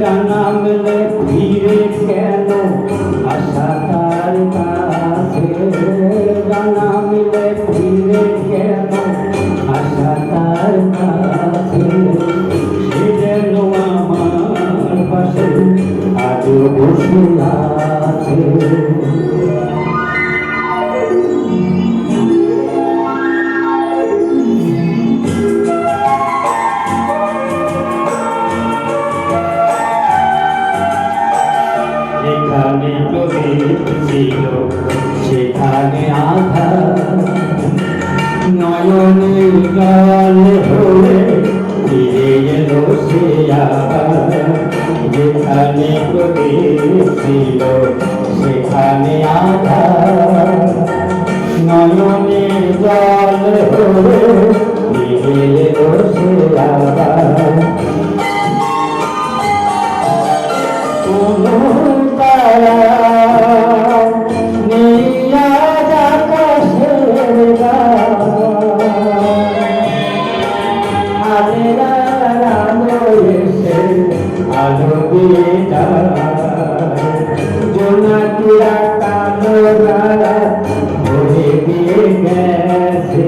ডানা মেলে ফিরে কেন? আশা তার কাছে। ডানা মেলে ফিরে কেন? আজও বসে সেখানে আধার। নয়নের জল যেখানে ছিল সেখানে আধার নয়নের জল হয়ে ফিরে এলো সে আবার কোনো তারা আলো দিয়ে জোনাকিরা কালো ভরে দিয়ে গেছে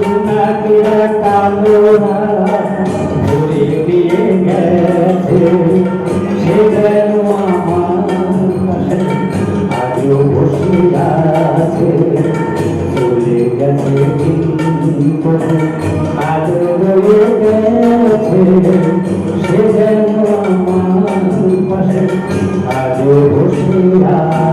জোনাকিরা কালো ভরে দিয়ে গেছে সে যেন আমার আজও বসে আছে চলে গেছে বসিয়া